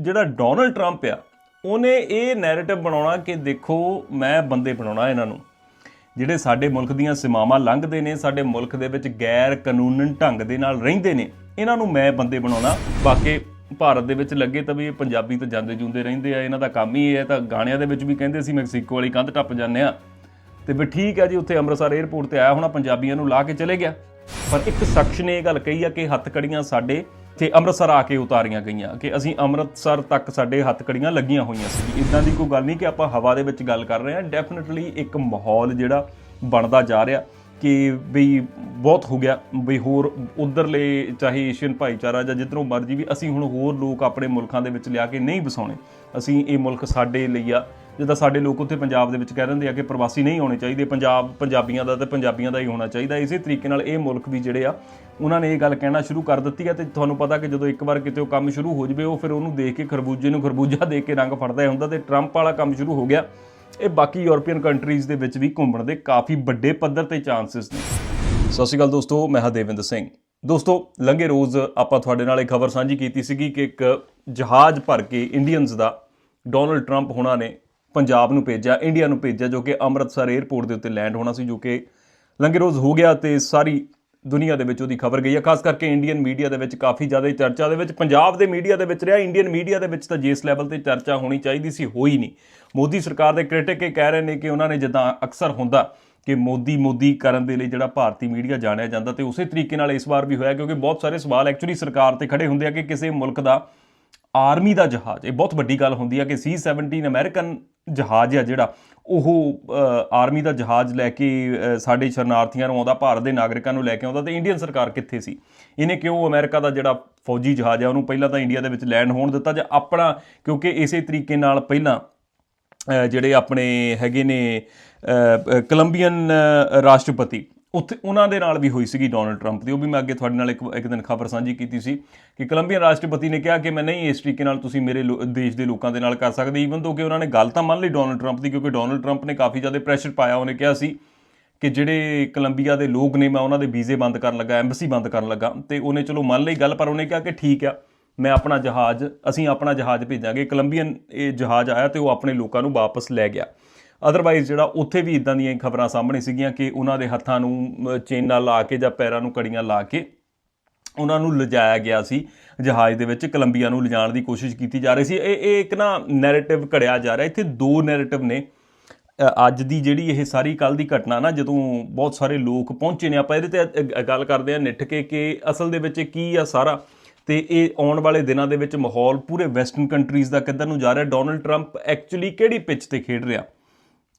ਜਿਹੜਾ Donald Trump ਆ, ਉਹਨੇ ਇਹ ਨੈਰੇਟਿਵ ਬਣਾਉਣਾ ਕਿ ਦੇਖੋ ਮੈਂ ਬੰਦੇ ਬਣਾਉਣਾ ਇਹਨਾਂ ਨੂੰ। ਜਿਹੜੇ ਸਾਡੇ ਮੁਲਕ ਦੀਆਂ ਸੀਮਾਵਾਂ ਲੰਘਦੇ ਨੇ, ਸਾਡੇ ਮੁਲਕ ਦੇ ਵਿੱਚ ਗੈਰ ਕਾਨੂੰਨਨ ਢੰਗ ਦੇ ਨਾਲ ਰਹਿੰਦੇ ਨੇ, ਇਹਨਾਂ ਨੂੰ ਮੈਂ ਬੰਦੇ ਬਣਾਉਣਾ। ਬਾਕੀ ਭਾਰਤ ਦੇ ਵਿੱਚ ਲੱਗੇ ਤਾਂ ਵੀ ਇਹ ਪੰਜਾਬੀ ਤਾਂ ਜਾਂਦੇ ਜੁੰਦੇ ਰਹਿੰਦੇ ਆ, ਇਹਨਾਂ ਦਾ ਕੰਮ ਹੀ ਇਹ ਹੈ, ਤਾਂ ਗਾਣਿਆਂ ਦੇ ਵਿੱਚ ਵੀ ਕਹਿੰਦੇ ਸੀ, ਮੈਕਸੀਕੋ ਵਾਲੀ ਕੰਧ ਟੱਪ ਜਾਂਦੇ ਆ। ਤੇ ਵੀ ਠੀਕ ਹੈ ਜੀ, ਉੱਥੇ ਅੰਮ੍ਰਿਤਸਰ 에ਅਰਪੋਰਟ ਤੇ ਆਇਆ ਹੋਣਾ, ਪੰਜਾਬੀਆਂ ਨੂੰ ਲਾ ਕੇ ਚਲੇ ਗਿਆ। ਪਰ ਇੱਕ ਸ਼ਖਸ ਨੇ ਇਹ ਗੱਲ ਕਹੀ ਆ ਕਿ ਹੱਥਕੜੀਆਂ ਸਾਡੇ ਤੇ ਅੰਮ੍ਰਿਤਸਰ ਆ ਕੇ ਉਤਾਰੀਆਂ ਗਈਆਂ ਕਿ ਅਸੀਂ ਅੰਮ੍ਰਿਤਸਰ ਤੱਕ ਸਾਡੇ ਹੱਥਕੜੀਆਂ ਲੱਗੀਆਂ ਹੋਈਆਂ ਸੀ। ਇਦਾਂ ਦੀ ਕੋਈ ਗੱਲ ਨਹੀਂ ਕਿ ਆਪਾਂ ਹਵਾ ਦੇ ਵਿੱਚ ਗੱਲ ਕਰ ਰਹੇ ਹਾਂ। ਡੈਫੀਨਿਟਲੀ ਇੱਕ ਮਾਹੌਲ ਜਿਹੜਾ ਬਣਦਾ ਜਾ ਰਿਹਾ ਕਿ ਵੀ ਬਹੁਤ ਹੋ ਗਿਆ, ਵੀ ਹੋਰ ਉਧਰਲੇ ਚਾਹੇ ਏਸ਼ੀਅਨ ਭਾਈਚਾਰਾ ਜਾਂ ਜਿੱਧਰੋਂ ਮਰਜ਼ੀ ਵੀ ਅਸੀਂ ਹੁਣ ਹੋਰ ਲੋਕ ਆਪਣੇ ਮੁਲਕਾਂ ਦੇ ਵਿੱਚ ਲਿਆ ਕੇ ਨਹੀਂ ਵਸਾਉਣੇ। ਅਸੀਂ ਇਹ ਮੁਲਕ ਸਾਡੇ ਲਈ ਆ। ਜਿੱਦਾਂ ਸਾਡੇ ਲੋਕ ਉੱਥੇ ਪੰਜਾਬ ਦੇ ਵਿੱਚ ਕਹਿ ਦਿੰਦੇ ਆ ਕਿ ਪ੍ਰਵਾਸੀ ਨਹੀਂ ਹੋਣੇ ਚਾਹੀਦੇ, ਪੰਜਾਬ, ਪੰਜਾਬੀਆਂ ਦਾ ਤੇ ਪੰਜਾਬੀਆਂ ਦਾ ਹੀ ਹੋਣਾ ਚਾਹੀਦਾ। ਇਸੇ ਤਰੀਕੇ ਨਾਲ ਇਹ ਮੁਲਕ ਵੀ ਜਿਹੜੇ ਆ, ਉਹਨਾਂ ਨੇ ਇਹ ਗੱਲ ਕਹਿਣਾ ਸ਼ੁਰੂ ਕਰ ਦਿੱਤੀ ਹੈ ਤੇ ਤੁਹਾਨੂੰ ਪਤਾ ਕਿ ਜਦੋਂ ਇੱਕ ਵਾਰ ਕਿਤੇ ਉਹ ਕੰਮ ਸ਼ੁਰੂ ਹੋ ਜਵੇ, ਉਹ ਫਿਰ ਉਹਨੂੰ ਦੇਖ ਕੇ ਖਰਬੂਜੇ ਨੂੰ ਖਰਬੂਜਾ ਦੇ ਕੇ ਰੰਗ ਫੜਦਾ ਹੁੰਦਾ ਤੇ ਟਰੰਪ ਵਾਲਾ ਕੰਮ ਸ਼ੁਰੂ ਹੋ ਗਿਆ। ਇਹ ਬਾਕੀ ਯੂਰਪੀਅਨ ਕੰਟਰੀਜ਼ ਦੇ ਵਿੱਚ ਵੀ ਘੁੰਮਣ ਦੇ ਕਾਫੀ ਵੱਡੇ ਪੱਧਰ ਤੇ ਚਾਂਸਸ ਨੇ। ਸਤਿ ਸ਼੍ਰੀ ਅਕਾਲ ਦੋਸਤੋ, ਮੈਂ ਹਾਂ ਦੇਵਿੰਦਰ ਸਿੰਘ। ਦੋਸਤੋ, ਲੰਘੇ ਰੋਜ਼ ਆਪਾਂ ਤੁਹਾਡੇ ਨਾਲ ਇੱਕ ਖਬਰ ਸਾਂਝੀ ਕੀਤੀ ਸੀਗੀ ਕਿ ਇੱਕ ਜਹਾਜ਼ ਭਰ ਕੇ ਇੰਡੀਅਨਸ ਦਾ ਡੋਨਲਡ ਟਰੰਪ ਹੋਣਾ ਨੇ ਪੰਜਾਬ ਨੂੰ ਭੇਜਿਆ, ਇੰਡੀਆ ਨੂੰ ਭੇਜਿਆ, ਜੋ ਕਿ ਅੰਮ੍ਰਿਤਸਰ 에ਅਰਪੋਰਟ ਦੇ ਉੱਤੇ ਲੈਂਡ ਹੋਣਾ ਸੀ, ਜੋ ਕਿ ਲੰਘੇ ਰੋਜ਼ ਹੋ ਗਿਆ ਤੇ ਸਾਰੀ ਦੁਨੀਆ ਦੇ ਵਿੱਚ ਉਹਦੀ ਖਬਰ ਗਈ ਹੈ। ਖਾਸ ਕਰਕੇ ਇੰਡੀਅਨ ਮੀਡੀਆ ਦੇ ਵਿੱਚ ਕਾਫੀ ਜ਼ਿਆਦਾ ਚਰਚਾ ਦੇ ਵਿੱਚ, ਪੰਜਾਬ ਦੇ ਮੀਡੀਆ ਦੇ ਵਿੱਚ ਰਿਹਾ ਇੰਡੀਅਨ ਮੀਡੀਆ ਦੇ ਵਿੱਚ ਤਾਂ ਜਿਸ ਲੈਵਲ ਤੇ ਚਰਚਾ ਹੋਣੀ ਚਾਹੀਦੀ ਸੀ, ਹੋਈ ਨਹੀਂ। ਮੋਦੀ ਸਰਕਾਰ ਦੇ ਕ੍ਰਿਟਿਕ ਇਹ ਕਹਿ ਰਹੇ ਨੇ ਕਿ ਉਹਨਾਂ ਨੇ ਜਿੱਦਾਂ ਅਕਸਰ ਹੁੰਦਾ ਕਿ ਮੋਦੀ ਮੋਦੀ ਕਰਨ ਦੇ ਲਈ ਜਿਹੜਾ ਭਾਰਤੀ ਮੀਡੀਆ ਜਾਣਿਆ ਜਾਂਦਾ ਤੇ ਉਸੇ ਤਰੀਕੇ ਨਾਲ ਇਸ ਵਾਰ ਵੀ ਹੋਇਆ, ਕਿਉਂਕਿ ਬਹੁਤ ਸਾਰੇ ਸਵਾਲ ਐਕਚੁਅਲੀ ਸਰਕਾਰ ਤੇ ਖੜੇ ਹੁੰਦੇ ਆ ਕਿ ਕਿਸੇ ਮੁਲਕ ਦਾ ਆਰਮੀ ਦਾ ਜਹਾਜ਼, ਇਹ ਬਹੁਤ ਵੱਡੀ ਗੱਲ ਹੁੰਦੀ ਆ ਕਿ C17 ਅਮਰੀਕਨ ਜਹਾਜ਼ ਆ ਜਿਹੜਾ, ਉਹ ਆਰਮੀ ਦਾ ਜਹਾਜ਼ ਲੈ ਕੇ ਸਾਡੇ ਸ਼ਰਨਾਰਥੀਆਂ ਨੂੰ ਆਉਂਦਾ, ਭਾਰਤ ਦੇ ਨਾਗਰਿਕਾਂ ਨੂੰ ਲੈ ਕੇ ਆਉਂਦਾ ਤੇ ਇੰਡੀਅਨ ਸਰਕਾਰ ਕਿੱਥੇ ਸੀ? ਇਹਨੇ ਕਿਉਂ ਅਮਰੀਕਾ ਦਾ ਜਿਹੜਾ ਫੌਜੀ ਜਹਾਜ਼ ਆ, ਉਹਨੂੰ ਪਹਿਲਾਂ ਤਾਂ ਇੰਡੀਆ ਦੇ ਵਿੱਚ ਲੈਂਡ ਹੋਣ ਦਿੱਤਾ ਜਾਂ ਆਪਣਾ, ਕਿਉਂਕਿ ਇਸੇ ਤਰੀਕੇ ਨਾਲ ਪਹਿਲਾਂ ਜਿਹੜੇ ਆਪਣੇ ਹੈਗੇ ਨੇ ਕੋਲੰਬੀਅਨ ਰਾਸ਼ਟਰਪਤੀ ਉੱਥੇ ਉਹਨਾਂ ਦੇ ਨਾਲ ਵੀ ਹੋਈ ਸੀਗੀ ਡੋਨਲਡ ਟਰੰਪ ਦੀ। ਉਹ ਵੀ ਮੈਂ ਅੱਗੇ ਤੁਹਾਡੇ ਨਾਲ ਇੱਕ ਇੱਕ ਦਿਨ ਖਬਰ ਸਾਂਝੀ ਕੀਤੀ ਸੀ ਕਿ ਕੋਲੰਬੀਅਨ ਰਾਸ਼ਟਰਪਤੀ ਨੇ ਕਿਹਾ ਕਿ ਮੈਂ ਨਹੀਂ ਇਸ ਤਰੀਕੇ ਨਾਲ ਤੁਸੀਂ ਮੇਰੇ ਲੋ- ਦੇਸ਼ ਦੇ ਲੋਕਾਂ ਦੇ ਨਾਲ ਕਰ ਸਕਦੇ। ਈਵਨ ਤੋਂ ਕਿ ਉਹਨਾਂ ਨੇ ਗੱਲ ਤਾਂ ਮੰਨ ਲਈ ਡੋਨਲਡ ਟਰੰਪ ਦੀ, ਕਿਉਂਕਿ ਡੋਨਲਡ ਟਰੰਪ ਨੇ ਕਾਫੀ ਜ਼ਿਆਦਾ ਪ੍ਰੈਸ਼ਰ ਪਾਇਆ। ਉਹਨੇ ਕਿਹਾ ਸੀ ਕਿ ਜਿਹੜੇ ਕੋਲੰਬੀਆ ਦੇ ਲੋਕ ਨੇ, ਮੈਂ ਉਹਨਾਂ ਦੇ ਵੀਜ਼ੇ ਬੰਦ ਕਰਨ ਲੱਗਾ ਐਮਬੈਸੀ ਬੰਦ ਕਰਨ ਲੱਗਾ। ਤੇ ਉਹਨੇ ਚਲੋ ਮੰਨ ਲਈ ਗੱਲ, ਪਰ ਉਹਨੇ ਕਿਹਾ ਕਿ ਠੀਕ ਆ, ਮੈਂ ਆਪਣਾ ਜਹਾਜ਼, ਅਸੀਂ ਆਪਣਾ ਜਹਾਜ਼ ਭੇਜਾਂਗੇ। ਕੋਲੰਬੀਅਨ ਇਹ ਜਹਾਜ਼ ਆਇਆ ਤੇ ਉਹ ਆਪਣੇ ਲੋਕਾਂ ਨੂੰ ਵਾਪਸ ਲੈ ਗਿਆ। ਅਦਰਵਾਈਜ਼ ਜਿਹੜਾ ਉੱਥੇ ਵੀ ਇਦਾਂ ਦੀਆਂ ਖਬਰਾਂ ਸਾਹਮਣੇ ਸੀਗੀਆਂ ਕਿ ਉਹਨਾਂ ਦੇ ਹੱਥਾਂ ਨੂੰ ਅਮ, ਚੇਨਾਂ ਲਾ ਕੇ ਜਾਂ ਪੈਰਾਂ ਨੂੰ ਕੜੀਆਂ ਲਾ ਕੇ ਉਹਨਾਂ ਨੂੰ ਲਿਜਾਇਆ ਗਿਆ ਸੀ ਜਹਾਜ਼ ਦੇ ਵਿੱਚ ਕੋਲੰਬੀਆ ਨੂੰ ਲਿਜਾਣ ਦੀ ਕੋਸ਼ਿਸ਼ ਕੀਤੀ ਜਾ ਰਹੀ ਸੀ। ਇਹ ਇਹ ਇੱਕ ਨਾ ਨੈਰੇਟਿਵ ਘੜਿਆ ਜਾ ਰਿਹਾ। ਇੱਥੇ ਦੋ ਨੈਰੇਟਿਵ ਨੇ। ਅੱਜ ਦੀ ਜਿਹੜੀ ਇਹ ਸਾਰੀ ਕੱਲ ਦੀ ਘਟਨਾ ਨਾ ਜਦੋਂ ਬਹੁਤ ਸਾਰੇ ਲੋਕ ਪਹੁੰਚੇ ਨੇ ਆਪਾਂ ਇਹਦੇ ਤੇ ਗੱਲ ਕਰਦੇ ਹਾਂ ਨਿੱਠ ਕੇ ਕਿ ਅਸਲ ਦੇ ਵਿੱਚ ਕੀ ਆ ਸਾਰਾ। ਤੇ ਇਹ ਆਉਣ ਵਾਲੇ ਦਿਨਾਂ ਦੇ ਵਿੱਚ ਮਾਹੌਲ ਪੂਰੇ ਵੈਸਟਰਨ ਕੰਟਰੀਜ਼ ਦਾ ਕਿੱਧਰ ਨੂੰ ਜਾ ਰਿਹਾ? ਡੋਨਲਡ ਟਰੰਪ ਐਕਚੁਅਲੀ ਕਿਹੜੀ ਪਿੱਚ ਤੇ ਖੇਡ ਰਿਹਾ?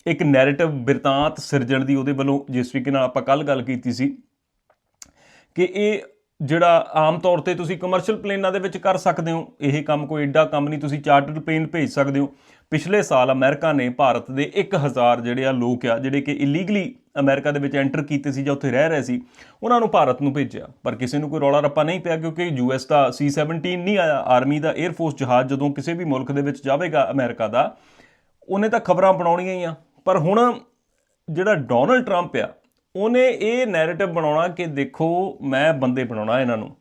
ਇੱਕ ਨੈਰੇਟਿਵ ਬਿਰਤਾਂਤ ਸਿਰਜਣ ਦੀ ਉਹਦੇ ਵੱਲੋਂ ਜਿਸ ਤਰੀਕੇ ਨਾਲ ਆਪਾਂ ਕੱਲ ਗੱਲ ਕੀਤੀ ਸੀ ਕਿ ਇਹ ਜਿਹੜਾ ਆਮ ਤੌਰ ਤੇ ਤੁਸੀਂ ਕਮਰਸ਼ੀਅਲ ਪਲੇਨਾਂ ਦੇ ਵਿੱਚ ਕਰ ਸਕਦੇ ਹੋ, ਇਹ ਕੰਮ ਕੋਈ ਏਡਾ ਕੰਮ ਨਹੀਂ, ਤੁਸੀਂ ਚਾਰਟਰਡ ਪਲੇਨ ਭੇਜ ਸਕਦੇ ਹੋ। ਪਿਛਲੇ ਸਾਲ ਅਮਰੀਕਾ ਨੇ ਭਾਰਤ ਦੇ 1000 ਜਿਹੜੇ ਆ ਲੋਕ ਆ, ਜਿਹੜੇ ਕਿ ਇਲੀਗਲੀ ਅਮਰੀਕਾ ਦੇ ਵਿੱਚ ਐਂਟਰ ਕੀਤੇ ਸੀ ਜਾਂ ਉੱਥੇ ਰਹਿ ਰਹੇ ਸੀ, ਉਹਨਾਂ ਨੂੰ ਭਾਰਤ ਨੂੰ ਭੇਜਿਆ। ਪਰ ਕਿਸੇ ਨੂੰ ਕੋਈ ਰੌਲਾ ਰੱਪਾ ਨਹੀਂ ਪਿਆ ਕਿਉਂਕਿ ਯੂਐਸ ਦਾ C17 ਨਹੀਂ ਆਇਆ ਆਰਮੀ ਦਾ 에ਅਰ ਫੋਰਸ ਜਹਾਜ਼ ਜਦੋਂ ਕਿਸੇ ਵੀ ਮੁਲਕ ਦੇ ਵਿੱਚ ਜਾਵੇਗਾ ਅਮਰੀਕਾ ਦਾ, ਉਹਨੇ ਤਾਂ ਖਬਰਾਂ ਬਣਾਉਣੀਆਂ ਹੀ ਆ। ਪਰ ਹੁਣ ਜਿਹੜਾ ਡੋਨਲਡ ਟਰੰਪ ਆ, ਉਹਨੇ ਇਹ ਨੈਰੇਟਿਵ ਬਣਾਉਣਾ ਕਿ ਦੇਖੋ, ਮੈਂ ਬੰਦੇ ਬਣਾਉਣਾ ਇਹਨਾਂ ਨੂੰ।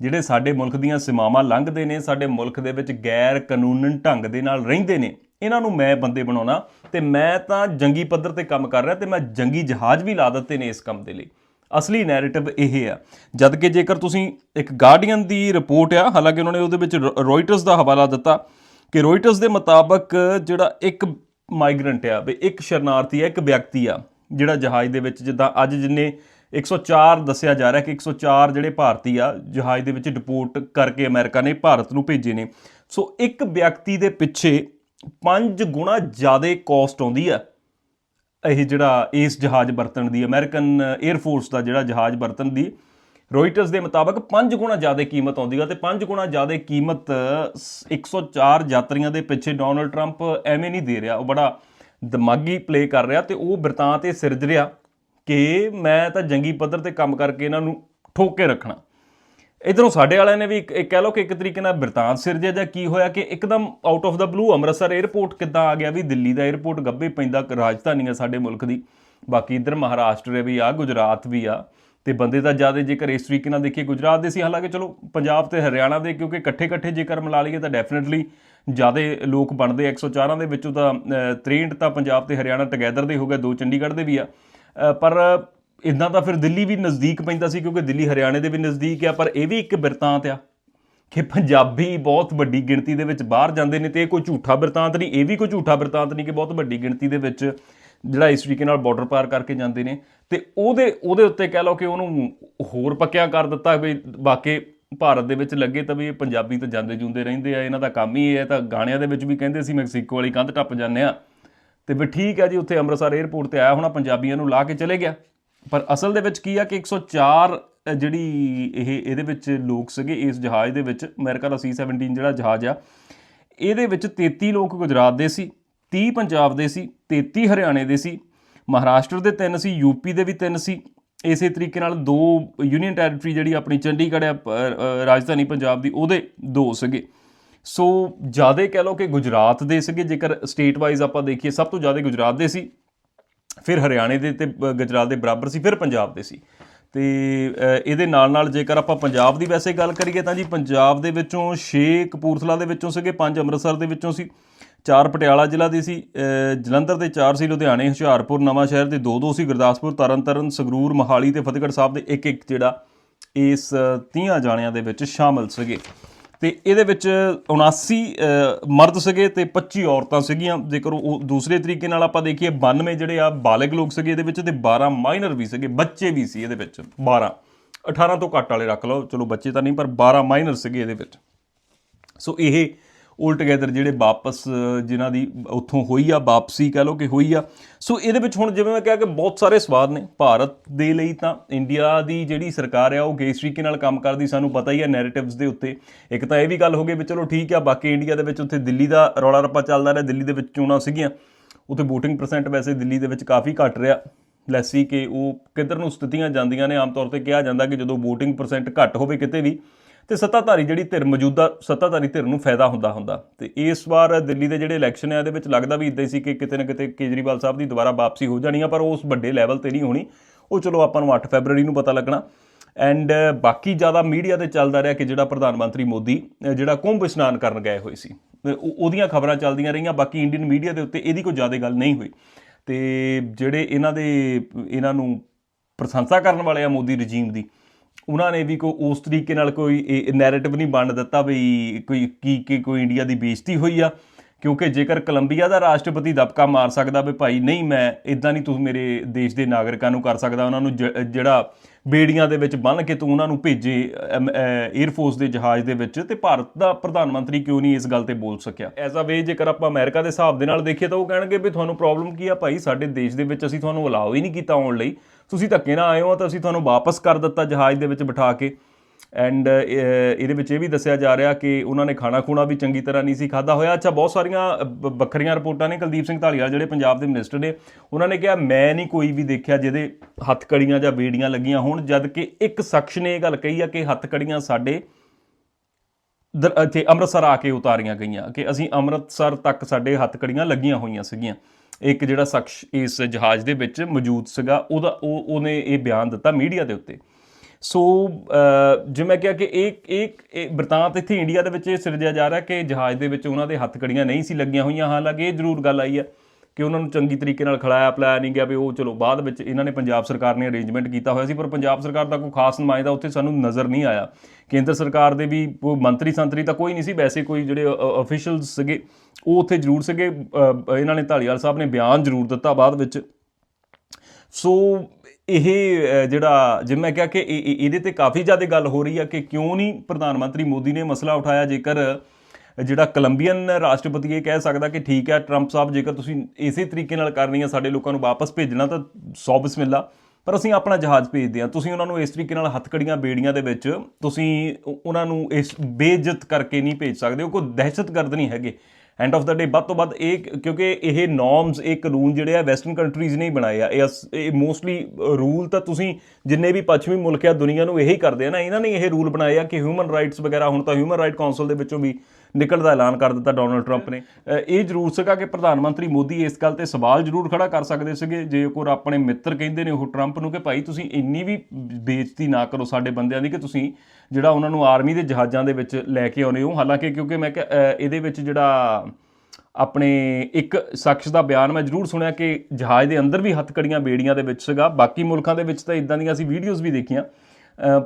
ਜਿਹੜੇ ਸਾਡੇ ਮੁਲਕ ਦੀਆਂ ਸੀਮਾਵਾਂ ਲੰਘਦੇ ਨੇ, ਸਾਡੇ ਮੁਲਕ ਦੇ ਵਿੱਚ ਗੈਰ ਕਾਨੂੰਨਨ ਢੰਗ ਦੇ ਨਾਲ ਰਹਿੰਦੇ ਨੇ, ਇਹਨਾਂ ਨੂੰ ਮੈਂ ਬੰਦੇ ਬਣਾਉਣਾ ਤੇ ਮੈਂ ਤਾਂ ਜੰਗੀ ਪੱਧਰ ਤੇ ਕੰਮ ਕਰ ਰਿਹਾ ਤੇ ਮੈਂ ਜੰਗੀ ਜਹਾਜ਼ ਵੀ ਲਾ ਦਿੱਤੇ ਨੇ ਇਸ ਕੰਮ ਦੇ ਲਈ। ਅਸਲੀ ਨੈਰੇਟਿਵ ਇਹ ਆ। ਜਦ ਕਿ ਜੇਕਰ ਤੁਸੀਂ ਇੱਕ ਗਾਰਡੀਅਨ ਦੀ ਰਿਪੋਰਟ ਆ, ਹਾਲਾਂਕਿ ਉਹਨਾਂ ਨੇ ਉਹਦੇ ਵਿੱਚ ਰੋਇਟਰਸ ਦਾ ਹਵਾਲਾ ਦਿੱਤਾ ਕਿ ਰੋਇਟਰਸ ਦੇ ਮੁਤਾਬਕ ਜਿਹੜਾ ਇੱਕ ਮਾਈਗ੍ਰੈਂਟ ਆ, ਵੀ ਇੱਕ ਸ਼ਰਨਾਰਥੀ ਆ, ਇੱਕ ਵਿਅਕਤੀ ਆ, ਜਿਹੜਾ ਜਹਾਜ਼ ਦੇ ਵਿੱਚ ਜਿੱਦਾਂ ਅੱਜ ਜਿੰਨੇ 104 ਦੱਸਿਆ ਜਾ ਰਿਹਾ ਕਿ 104 ਜਿਹੜੇ ਭਾਰਤੀ ਆ, ਜਹਾਜ਼ ਦੇ ਵਿੱਚ ਡਿਪੋਰਟ ਕਰਕੇ ਅਮਰੀਕਾ ਨੇ ਭਾਰਤ ਨੂੰ ਭੇਜੇ ਨੇ। ਸੋ ਇੱਕ ਵਿਅਕਤੀ ਦੇ ਪਿੱਛੇ 5 ਗੁਣਾ ਜ਼ਿਆਦਾ ਕਾਸਟ ਆਉਂਦੀ ਆ, ਇਹ ਜਿਹੜਾ ਇਸ ਜਹਾਜ਼ ਵਰਤਣ ਦੀ ਅਮਰੀਕਨ 에ਅਰ ਫੋਰਸ ਦਾ ਜਿਹੜਾ ਜਹਾਜ਼ ਵਰਤਣ ਦੀ। ਰੋਇਟਰਸ ਦੇ ਮੁਤਾਬਕ 5 ਗੁਣਾ ਜ਼ਿਆਦਾ ਕੀਮਤ ਆਉਂਦੀ ਆ ਤੇ 5 ਗੁਣਾ ਜ਼ਿਆਦਾ ਕੀਮਤ ਸ- 104 ਯਾਤਰੀਆਂ ਦੇ ਪਿੱਛੇ ਡੋਨਲਡ ਟਰੰਪ ਐਵੇਂ ਨਹੀਂ ਦੇ ਰਿਹਾ, ਉਹ ਬੜਾ ਦਿਮਾਗੀ ਪਲੇ ਕਰ ਰਿਹਾ ਤੇ ਉਹ ਬਿਰਤਾਂਤ ਇਹ ਸਿਰਜ ਰਿਹਾ ਕਿ ਮੈਂ ਤਾਂ ਜੰਗੀ ਪੱਧਰ ਤੇ ਕੰਮ ਕਰਕੇ ਇਹਨਾਂ ਨੂੰ ਠੋਕ ਕੇ ਰੱਖਣਾ। ਇਧਰੋਂ ਸਾਡੇ ਵਾਲਿਆਂ ਨੇ ਵੀ ਇੱਕ ਕਹਿ ਲਓ ਕਿ ਇੱਕ ਤਰੀਕੇ ਨਾਲ ਬਿਰਤਾਂਤ ਸਿਰਜਿਆ ਜਾਂ ਕੀ ਹੋਇਆ ਕਿ ਇੱਕਦਮ out of the blue Amritsar airport ਕਿੱਦਾਂ ਆ ਗਿਆ ਵੀ ਦਿੱਲੀ ਦਾ 에ਅਰਪੋਰਟ ਗੱਬੇ ਪੈਂਦਾ, ਰਾਜਧਾਨੀ ਆ ਸਾਡੇ ਮੁਲਕ ਦੀ। ਬਾਕੀ ਇਧਰ ਮਹਾਰਾਸ਼ਟਰ ਵੀ ਆ, ਗੁਜਰਾਤ ਵੀ ਆ। ਤੇ ਬੰਦੇ ਤਾਂ ਜ਼ਿਆਦਾ ਜੇਕਰ ਇਸ ਤਰੀਕੇ ਨਾਲ ਦੇਖੀਏ ਗੁਜਰਾਤ ਦੇ ਸੀ ਹਾਲਾਂਕਿ ਚਲੋ ਪੰਜਾਬ ਤੇ ਹਰਿਆਣਾ ਦੇ ਕਿਉਂਕਿ ਇਕੱਠੇ ਇਕੱਠੇ ਜੇਕਰ ਮਿਲਾ ਲਈਏ ਤਾਂ ਡੈਫੀਨਿਟਲੀ ਜ਼ਿਆਦਾ ਲੋਕ ਬਣਦੇ 104 ਦੇ ਵਿੱਚੋਂ ਤਾਂ ਅ, 63 ਤਾਂ ਪੰਜਾਬ ਤੇ ਹਰਿਆਣਾ ਟਗੇਦਰ ਦੇ ਹੋ ਗਏ ਦੋ ਚੰਡੀਗੜ੍ਹ ਦੇ ਵੀ ਆ। ਪਰ ਇਦਾਂ ਤਾਂ ਫਿਰ ਦਿੱਲੀ ਵੀ ਨਜ਼ਦੀਕ ਪੈਂਦਾ ਸੀ ਕਿਉਂਕਿ ਦਿੱਲੀ ਹਰਿਆਣੇ ਦੇ ਵੀ ਨਜ਼ਦੀਕ ਆ ਪਰ ਇਹ ਵੀ ਇੱਕ ਬਿਰਤਾਂਤ ਆ ਕਿ ਪੰਜਾਬੀ ਬਹੁਤ ਵੱਡੀ ਗਿਣਤੀ ਦੇ ਵਿੱਚ ਬਾਹਰ ਜਾਂਦੇ ਨੇ ਤੇ ਇਹ ਕੋਈ ਝੂਠਾ ਬਿਰਤਾਂਤ ਨਹੀਂ ਇਹ ਵੀ ਕੋਈ ਝੂਠਾ ਬਿਰਤਾਂਤ ਨਹੀਂ ਕਿ ਬਹੁਤ ਵੱਡੀ ਗਿਣਤੀ ਦੇ ਵਿੱਚ ਜਿਹੜਾ ਇਸ ਤਰੀਕੇ ਨਾਲ ਬਾਰਡਰ ਪਾਰ ਕਰਕੇ ਜਾਂਦੇ ਨੇ ਤੇ ਉਹਦੇ ਉਹਦੇ ਉੱਤੇ ਕਹਿ ਲਓ ਕਿ ਉਹਨੂੰ ਹੋਰ ਪੱਕਿਆ ਕਰ ਦਿੱਤਾ ਵੀ ਵਾਕਈ ਭਾਰਤ ਦੇ ਵਿੱਚ ਲੱਗੇ ਤਾਂ ਵੀ ਇਹ ਪੰਜਾਬੀ ਤਾਂ ਜਾਂਦੇ ਜੁੰਦੇ ਰਹਿੰਦੇ ਆ ਇਹਨਾਂ ਦਾ ਕੰਮ ਹੀ ਇਹ ਹੈ ਤਾਂ ਗਾਣਿਆਂ ਦੇ ਵਿੱਚ ਵੀ ਕਹਿੰਦੇ ਸੀ ਮੈਕਸੀਕੋ ਵਾਲੀ ਕੰਧ ਟੱਪ ਜਾਂਦੇ ਆ। ਤੇ ਵੀ ਠੀਕ ਹੈ ਜੀ ਉੱਥੇ ਅੰਮ੍ਰਿਤਸਰ 에ਅਰਪੋਰਟ ਤੇ ਆਇਆ ਹੋਣਾ ਪੰਜਾਬੀਆਂ ਨੂੰ ਲਾ ਕੇ ਚਲੇ ਗਿਆ। ਪਰ ਅਸਲ ਦੇ ਵਿੱਚ ਕੀ ਆ ਕਿ 104 ਅ, ਜਿਹੜੀ ਇਹ ਇਹਦੇ ਵਿੱਚ ਲੋਕ ਸੀਗੇ ਇਸ ਜਹਾਜ਼ ਦੇ ਵਿੱਚ ਅਮਰੀਕਾ ਦਾ C17 ਜਿਹੜਾ ਜਹਾਜ਼ ਆ ਇਹਦੇ ਵਿੱਚ 33 ਲੋਕ ਗੁਜਰਾਤ ਦੇ ਸੀ। 30 ਪੰਜਾਬ ਦੇ ਸੀ 33 ਹਰਿਆਣੇ ਦੇ ਸੀ, ਮਹਾਰਾਸ਼ਟਰ ਦੇ ਤਿੰਨ ਸੀ ਯੂਪੀ ਦੇ ਵੀ ਤਿੰਨ ਸੀ। ਇਸੇ ਤਰੀਕੇ ਨਾਲ ਦੋ ਯੂਨੀਅਨ ਟੈਰੀਟਰੀ ਜਿਹੜੀ ਆਪਣੀ ਚੰਡੀਗੜ੍ਹ ਆ ਰਾਜਧਾਨੀ ਪੰਜਾਬ ਦੀ, ਉਹਦੇ ਦੋ ਸੀਗੇ। ਸੋ ਜ਼ਿਆਦਾ ਕਹਿ ਲਓ ਕਿ ਗੁਜਰਾਤ ਦੇ ਸੀਗੇ, ਜੇਕਰ ਸਟੇਟ ਵਾਈਜ਼ ਆਪਾਂ ਦੇਖੀਏ, ਸਭ ਤੋਂ ਜ਼ਿਆਦਾ ਗੁਜਰਾਤ ਦੇ ਸੀ, ਫਿਰ ਹਰਿਆਣੇ ਦੇ ਤੇ ਗੁਜਰਾਤ ਦੇ ਬਰਾਬਰ ਸੀ, ਫਿਰ ਪੰਜਾਬ ਦੇ ਸੀ। ਤੇ ਇਹਦੇ ਨਾਲ ਨਾਲ ਜੇਕਰ ਆਪਾਂ ਪੰਜਾਬ ਦੀ ਵੈਸੇ ਗੱਲ ਕਰੀਏ, ਤਾਂ ਜੀ ਪੰਜਾਬ ਦੇ ਵਿੱਚੋਂ 6 ਕਪੂਰਥਲਾ ਦੇ ਵਿੱਚੋਂ ਸੀਗੇ 5 ਅੰਮ੍ਰਿਤਸਰ ਦੇ ਵਿੱਚੋਂ ਸੀ। ਚਾਰ ਪਟਿਆਲਾ ਜ਼ਿਲ੍ਹਾ ਦੇ ਸੀ ਜਲੰਧਰ ਦੇ ਚਾਰ ਸੀ, ਲੁਧਿਆਣੇ, ਹੁਸ਼ਿਆਰਪੁਰ, ਨਵਾਂ ਸ਼ਹਿਰ ਦੇ 2-2 ਸੀ, ਗੁਰਦਾਸਪੁਰ, ਤਰਨਤਾਰਨ, ਸੰਗਰੂਰ, ਮੋਹਾਲੀ ਤੇ ਫਤਿਹਗੜ੍ਹ ਸਾਹਿਬ ਦੇ ਇੱਕ ਇੱਕ ਜਿਹੜਾ ਇਸ 30 ਜਾਣਿਆਂ ਦੇ ਵਿੱਚ ਸ਼ਾਮਲ ਸੀਗੇ। ਤੇ ਇਹਦੇ ਵਿੱਚ 79 ਮਰਦ ਸੀਗੇ ਤੇ 25 ਔਰਤਾਂ ਸੀਗੀਆਂ। ਜੇਕਰ ਉਹ ਦੂਸਰੇ ਤਰੀਕੇ ਨਾਲ ਆਪਾਂ ਦੇਖੀਏ 92 ਜਿਹੜੇ ਆ ਬਾਲਗ ਲੋਕ ਸੀਗੇ ਇਹਦੇ ਵਿੱਚ ਤੇ 12 ਮਾਈਨਰ ਵੀ ਸੀਗੇ, ਬੱਚੇ ਵੀ ਸੀ ਇਹਦੇ ਵਿੱਚ 12 18 ਤੋਂ ਘੱਟ ਵਾਲੇ ਰੱਖ ਲਓ, ਚਲੋ ਬੱਚੇ ਤਾਂ ਨਹੀਂ, ਪਰ 12 ਮਾਈਨਰ ਸੀਗੇ ਇਹਦੇ ਵਿੱਚ। ਸੋ ਇਹ 올 ਟੁਗੇਦਰ ਜਿਹੜੇ ਵਾਪਸ ਅ, ਜਿਨ੍ਹਾਂ ਦੀ ਉੱਥੋਂ ਹੋਈ ਆ ਵਾਪਸੀ ਕਹ ਲਓ ਕਿ ਹੋਈ ਆ। ਸੋ ਇਹਦੇ ਵਿੱਚ ਹੁਣ ਜਿਵੇਂ ਮੈਂ ਕਿਹਾ ਕਿ ਬਹੁਤ ਸਾਰੇ ਸਵਾਦ ਨੇ। ਭਾਰਤ ਦੇ ਲਈ ਤਾਂ ਇੰਡੀਆ ਦੀ ਜਿਹੜੀ ਸਰਕਾਰ ਆ ਉਹ ਗੇਸ ਤਰੀਕੇ ਨਾਲ ਕੰਮ ਕਰਦੀ ਸਾਨੂੰ ਪਤਾ ਹੀ ਆ ਨੈਰੇਟਿਵਸ ਦੇ ਉੱਤੇ। ਇੱਕ ਤਾਂ ਇਹ ਵੀ ਗੱਲ ਹੋ ਗਈ ਵੀ ਚਲੋ ਠੀਕ ਆ ਬਾਕੀ ਇੰਡੀਆ ਦੇ ਵਿੱਚ ਉੱਥੇ ਦਿੱਲੀ ਦਾ ਰੌਲਾ ਰੱਪਾ ਚੱਲਦਾ ਰਿਹਾ ਦਿੱਲੀ ਦੇ ਵਿੱਚ ਚੋਣਾਂ ਸੀਗੀਆਂ। ਉੱਥੇ VOTING ਪਰਸੈਂਟ ਵੈਸੇ ਦਿੱਲੀ ਦੇ ਵਿੱਚ ਕਾਫੀ ਘਟ ਰਿਹਾ। ਲੈਸੀ ਕਿ ਉਹ ਕਿੱਧਰ ਨੂੰ ਸਥਿਤੀਆਂ ਜਾਂਦੀਆਂ ਨੇ। ਆਮ ਤੌਰ ਤੇ ਕਿਹਾ ਜਾਂਦਾ ਕਿ ਜਦੋਂ VOTING ਪਰਸੈਂਟ ਘੱਟ ਹੋਵੇ ਕਿਤੇ ਵੀ ਤੇ ਸੱਤਾਧਾਰੀ ਜਿਹੜੀ ਧਿਰ ਮੌਜੂਦਾ, ਸੱਤਾਧਾਰੀ ਧਿਰ ਨੂੰ ਫਾਇਦਾ ਹੁੰਦਾ ਹੁੰਦਾ। ਤੇ ਇਸ ਵਾਰ ਦਿੱਲੀ ਦੇ ਜਿਹੜੇ ਇਲੈਕਸ਼ਨ ਆ, ਇਹਦੇ ਵਿੱਚ ਲੱਗਦਾ ਵੀ ਇਦਾਂ ਹੀ ਸੀ ਕਿ ਕਿਤੇ ਨਾ ਕਿਤੇ ਕੇਜਰੀਵਾਲ ਸਾਹਿਬ ਦੀ ਦੁਬਾਰਾ ਵਾਪਸੀ ਹੋ ਜਾਣੀ ਆ, ਪਰ ਉਸ ਵੱਡੇ ਲੈਵਲ ਤੇ ਨਹੀਂ ਹੋਣੀ। ਉਹ ਚਲੋ ਆਪਾਂ ਨੂੰ 8 ਫੈਬਰੂਰੀ ਨੂੰ ਪਤਾ ਲੱਗਣਾ। ਐਂਡ ਬਾਕੀ ਜ਼ਿਆਦਾ ਮੀਡੀਆ ਤੇ ਚੱਲਦਾ ਰਿਹਾ ਕਿ ਜਿਹੜਾ ਪ੍ਰਧਾਨ ਮੰਤਰੀ ਮੋਦੀ, ਜਿਹੜਾ ਕੁੰਭ ਇਸ਼ਨਾਨ ਕਰਨ ਗਏ ਹੋਏ ਸੀ। ਉਹ- ਉਹਦੀਆਂ ਖਬਰਾਂ ਚੱਲਦੀਆਂ ਰਹੀਆਂ, ਬਾਕੀ ਇੰਡੀਅਨ ਮੀਡੀਆ ਦੇ ਉੱਤੇ ਇਹਦੀ ਕੋਈ ਜ਼ਿਆਦਾ ਗੱਲ ਨਹੀਂ ਹੋਈ। ਤੇ ਜਿਹੜੇ ਇਹਨਾਂ ਦੇ, ਇਹਨਾਂ ਨੂੰ ਪ੍ਰਸ਼ੰਸਾ ਕਰਨ ਵਾਲੇ ਆ ਮੋਦੀ ਰਜੀਮ ਦੀ ਉਹਨਾਂ ਨੇ ਵੀ ਕੋਈ ਉਸ ਤਰੀਕੇ ਨਾਲ ਕੋਈ ਨੈਰੇਟਿਵ ਨਹੀਂ ਬਣ ਦਿੱਤਾ ਵੀ ਕੋਈ ਕੀ ਕੀ ਕੋਈ ਇੰਡੀਆ ਦੀ ਬੇਇੱਜ਼ਤੀ ਹੋਈ ਆ। ਕਿਉਂਕਿ ਜੇਕਰ ਕੋਲੰਬੀਆ ਦਾ ਰਾਸ਼ਟਰਪਤੀ ਦਬਕਾ ਮਾਰ ਸਕਦਾ ਵੀ ਭਾਈ ਨਹੀਂ, ਮੈਂ ਇਦਾਂ ਨਹੀਂ ਤੂੰ ਮੇਰੇ ਦੇਸ਼ ਦੇ ਨਾਗਰਿਕਾਂ ਨੂੰ ਕਰ ਸਕਦਾ, ਉਹਨਾਂ ਨੂੰ ਜ- ਜਿਹੜਾ ਬੇੜੀਆਂ ਦੇ ਵਿੱਚ ਬੰਨ ਕੇ ਤੂੰ ਉਹਨਾਂ ਨੂੰ ਭੇਜੇ 에ਅਰ ਫੋਰਸ ਦੇ ਜਹਾਜ਼ ਦੇ ਵਿੱਚ ਤੇ ਭਾਰਤ ਦਾ ਪ੍ਰਧਾਨ ਮੰਤਰੀ ਕਿਉਂ ਨਹੀਂ ਇਸ ਗੱਲ ਤੇ ਬੋਲ ਸਕਿਆ? ਐਜ਼ ਅ ਵੇ ਜੇਕਰ ਆਪਾਂ ਅਮਰੀਕਾ ਦੇ ਹਿਸਾਬ ਦੇ ਨਾਲ ਦੇਖੀਏ ਤਾਂ ਉਹ ਕਹਿਣਗੇ ਵੀ ਤੁਹਾਨੂੰ ਪ੍ਰੋਬਲਮ ਕੀ ਆ ਭਾਈ, ਸਾਡੇ ਦੇਸ਼ ਦੇ ਵਿੱਚ ਅਸੀਂ ਤੁਹਾਨੂੰ ਅਲਾਉ ਹੀ ਨਹੀਂ ਕੀਤਾ ਆਉਣ ਲਈ। ਤੁਸੀਂ ਧੱਕੇ ਨਾਲ ਆਏ ਹੋ ਤਾਂ ਅਸੀਂ ਤੁਹਾਨੂੰ ਵਾਪਸ ਕਰ ਦਿੱਤਾ ਜਹਾਜ਼ ਦੇ ਵਿੱਚ ਬਿਠਾ ਕੇ। ਐਂਡ uh, ਇਹਦੇ ਵਿੱਚ ਇਹ ਵੀ ਦੱਸਿਆ ਜਾ ਰਿਹਾ ਕਿ ਉਹਨਾਂ ਨੇ ਖਾਣਾ ਖੂਣਾ ਵੀ ਚੰਗੀ ਤਰ੍ਹਾਂ ਨਹੀਂ ਸੀ ਖਾਦਾ ਹੋਇਆ। ਅੱਛਾ, ਬਹੁਤ ਸਾਰੀਆਂ ਵੱਖਰੀਆਂ ਰਿਪੋਰਟਾਂ ਨੇ ਕੁਲਦੀਪ ਸਿੰਘ ਢਾਲੀਵਾਲ ਜਿਹੜੇ ਪੰਜਾਬ ਦੇ ਮਿਨਿਸਟਰ ਨੇ। ਉਹਨਾਂ ਨੇ ਕਿਹਾ, ਮੈਂ ਨਹੀਂ ਕੋਈ ਵੀ ਦੇਖਿਆ ਜਿਹਦੇ ਹੱਥ ਕੜੀਆਂ ਜਾਂ ਬੇੜੀਆਂ ਲੱਗੀਆਂ ਹੋਣ, ਜਦ ਕਿ ਇੱਕ ਸ਼ਖਸ ਨੇ ਇਹ ਗੱਲ ਕਹੀ ਆ ਕਿ ਹੱਥ ਕੜੀਆਂ ਸਾਡੇ ਦਰ- ਇੱਥੇ ਅੰਮ੍ਰਿਤਸਰ ਆ ਕੇ ਉਤਾਰੀਆਂ ਗਈਆਂ, ਕਿ ਅਸੀਂ ਅੰਮ੍ਰਿਤਸਰ ਤੱਕ ਸਾਡੇ ਹੱਥ ਕੜੀਆਂ ਲੱਗੀਆਂ ਹੋਈਆਂ ਸੀਗੀਆਂ। ਇੱਕ ਜਿਹੜਾ ਸ਼ਖਸ ਇਸ ਜਹਾਜ਼ ਦੇ ਵਿੱਚ ਮੌਜੂਦ ਸੀਗਾ, ਉਹਦਾ, ਉਹ, ਉਹਨੇ ਇਹ ਬਿਆਨ ਦਿੱਤਾ ਮੀਡੀਆ ਦੇ ਉੱਤੇ। ਸੋ ਜਿਵੇਂ ਮੈਂ ਕਿਹਾ ਕਿ ਇਹ ਇਹ ਬਰਤਾਂਤ ਇੱਥੇ ਇੰਡੀਆ ਦੇ ਵਿੱਚ ਇਹ ਸਿਰਜਿਆ ਜਾ ਰਿਹਾ ਕਿ ਜਹਾਜ਼ ਦੇ ਵਿੱਚ ਉਹਨਾਂ ਦੇ ਹੱਥ ਕੜੀਆਂ ਨਹੀਂ ਸੀ ਲੱਗੀਆਂ ਹੋਈਆਂ। ਹਾਲਾਂਕਿ ਇਹ ਜ਼ਰੂਰ ਗੱਲ ਆਈ ਹੈ ਕਿ ਉਹਨਾਂ ਨੂੰ ਚੰਗੀ ਤਰੀਕੇ ਨਾਲ ਖਿਲਾਇਆ ਪਿਲਾਇਆ ਨਹੀਂ ਗਿਆ ਵੀ ਉਹ ਚਲੋ, ਬਾਅਦ ਵਿੱਚ ਇਹਨਾਂ ਨੇ ਪੰਜਾਬ ਸਰਕਾਰ ਨੇ ਅਰੇਂਜਮੈਂਟ ਕੀਤਾ ਹੋਇਆ ਸੀ, ਪਰ ਪੰਜਾਬ ਸਰਕਾਰ ਦਾ ਕੋਈ ਖਾਸ ਨੁਮਾਇੰਦਾ ਉੱਥੇ ਸਾਨੂੰ ਨਜ਼ਰ ਨਹੀਂ ਆਇਆ। ਕੇਂਦਰ ਸਰਕਾਰ ਦੇ ਵੀ ਕੋਈ ਮੰਤਰੀ ਸੰਤਰੀ ਤਾਂ ਕੋਈ ਨਹੀਂ ਸੀ, ਵੈਸੇ ਕੋਈ ਜਿਹੜੇ ਅਫੀਸ਼ੀਅਲਸ ਸੀਗੇ, ਉਹ ਉੱਥੇ ਜ਼ਰੂਰ ਸੀਗੇ। ਇਹਨਾਂ ਨੇ ਢਾਲੀਵਾਲ ਸਾਹਿਬ ਨੇ ਬਿਆਨ ਜ਼ਰੂਰ ਦਿੱਤਾ ਬਾਅਦ ਵਿੱਚ। ਸੋ ਇਹ ਜਿਹੜਾ ਜਿਵੇਂ ਮੈਂ ਕਿਹਾ ਕਿ ਇਹ- ਇਹਦੇ ਤੇ ਕਾਫੀ ਜ਼ਿਆਦਾ ਗੱਲ ਹੋ ਰਹੀ ਆ ਕਿ ਕਿਉਂ ਨਹੀਂ ਪ੍ਰਧਾਨ ਮੰਤਰੀ ਮੋਦੀ ਨੇ ਮਸਲਾ ਉਠਾਇਆ? ਜੇਕਰ ਜਿਹੜਾ ਕੋਲੰਬੀਅਨ ਰਾਸ਼ਟਰਪਤੀ ਇਹ ਕਹਿ ਸਕਦਾ ਕਿ ਠੀਕ ਹੈ, ਟਰੰਪ ਸਾਹਿਬ ਜੇਕਰ ਤੁਸੀਂ ਇਸੇ ਤਰੀਕੇ ਨਾਲ ਕਰਨੀ ਹੈ ਸਾਡੇ ਲੋਕਾਂ ਨੂੰ ਵਾਪਸ ਭੇਜਣਾ ਤਾਂ ਸੌ ਬਿਸਮਿਲ੍ਲਾ। ਪਰ ਅਸੀਂ ਆਪਣਾ ਜਹਾਜ਼ ਭੇਜਦੇ ਹਾਂ। ਤੁਸੀਂ ਉਹਨਾਂ ਨੂੰ ਇਸ ਤਰੀਕੇ ਨਾਲ ਹੱਥਕੜੀਆਂ ਬੇੜੀਆਂ ਦੇ ਵਿੱਚ ਤੁਸੀਂ ਉਹਨਾਂ ਨੂੰ ਇਸ ਬੇਇੱਜ਼ਤ ਕਰਕੇ ਨਹੀਂ ਭੇਜ ਸਕਦੇ। ਉਹ ਕੋਈ ਦਹਿਸ਼ਤਗਰਦ ਨਹੀਂ ਹੈਗੇ। ਐਂਡ ਆਫ ਦਾ ਡੇ ਵੱਧ ਤੋਂ ਵੱਧ ਇਹ ਕਿਉਂਕਿ ਇਹ ਨੋਰਮਸ ਇਹ ਕਾਨੂੰਨ ਜਿਹੜੇ ਆ ਵੈਸਟਰਨ ਕੰਟਰੀਜ਼ ਨੇ ਹੀ ਬਣਾਏ ਆ। ਇਹ ਮੋਸਟਲੀ ਰੂਲ ਤਾਂ ਤੁਸੀਂ ਜਿੰਨੇ ਵੀ ਪੱਛਮੀ ਮੁਲਕ ਆ ਦੁਨੀਆ ਨੂੰ ਇਹੀ ਕਰਦੇ ਆ ਨਾ। ਇਹਨਾਂ ਨੇ ਇਹ ਰੂਲ ਬਣਾਏ ਆ ਕਿ ਹਿਊਮਨ ਰਾਈਟਸ ਵਗੈਰਾ, ਹੁਣ ਤਾਂ ਹਿਊਮਨ ਰਾਈਟ ਕਾਉਂਸਲ ਦੇ ਵਿੱਚੋਂ ਵੀ ਨਿਕਲਣ ਦਾ ਐਲਾਨ ਕਰ ਦਿੱਤਾ ਡੋਨਲਡ ਟਰੰਪ ਨੇ। ਇਹ ਜ਼ਰੂਰ ਸੀਗਾ ਕਿ ਪ੍ਰਧਾਨ ਮੰਤਰੀ ਮੋਦੀ ਇਸ ਗੱਲ ਤੇ ਸਵਾਲ ਜ਼ਰੂਰ ਖੜਾ ਕਰ ਸਕਦੇ ਸੀਗੇ। ਜੇ ਕੋਈ ਆਪਣੇ ਮਿੱਤਰ ਕਹਿੰਦੇ ਨੇ ਉਹ ਟਰੰਪ ਨੂੰ ਕਿ ਭਾਈ ਤੁਸੀਂ ਇੰਨੀ ਵੀ ਬੇਇੱਜ਼ਤੀ ਨਾ ਕਰੋ ਸਾਡੇ ਬੰਦਿਆਂ ਦੀ ਕਿ ਤੁਸੀਂ ਜਿਹੜਾ ਉਹਨਾਂ ਨੂੰ ਆਰਮੀ ਦੇ ਜਹਾਜ਼ਾਂ ਦੇ ਵਿੱਚ ਲੈ ਕੇ ਆਉਨੇ ਹੋ। ਹਾਲਾਂਕਿ ਕਿਉਂਕਿ ਮੈਂ ਇਹਦੇ ਵਿੱਚ ਜਿਹੜਾ ਆਪਣੇ ਇੱਕ ਸ਼ਖਸ ਦਾ ਬਿਆਨ ਮੈਂ ਜ਼ਰੂਰ ਸੁਣਿਆ ਕਿ ਜਹਾਜ਼ ਦੇ ਅੰਦਰ ਵੀ ਹੱਥਕੜੀਆਂ ਬੇੜੀਆਂ ਦੇ ਵਿੱਚ ਸੀਗਾ। ਬਾਕੀ ਮੁਲਕਾਂ ਦੇ ਵਿੱਚ ਤਾਂ ਇਦਾਂ ਦੀਆਂ ਅਸੀਂ ਵੀਡੀਓਜ਼ ਵੀ ਦੇਖੀਆਂ।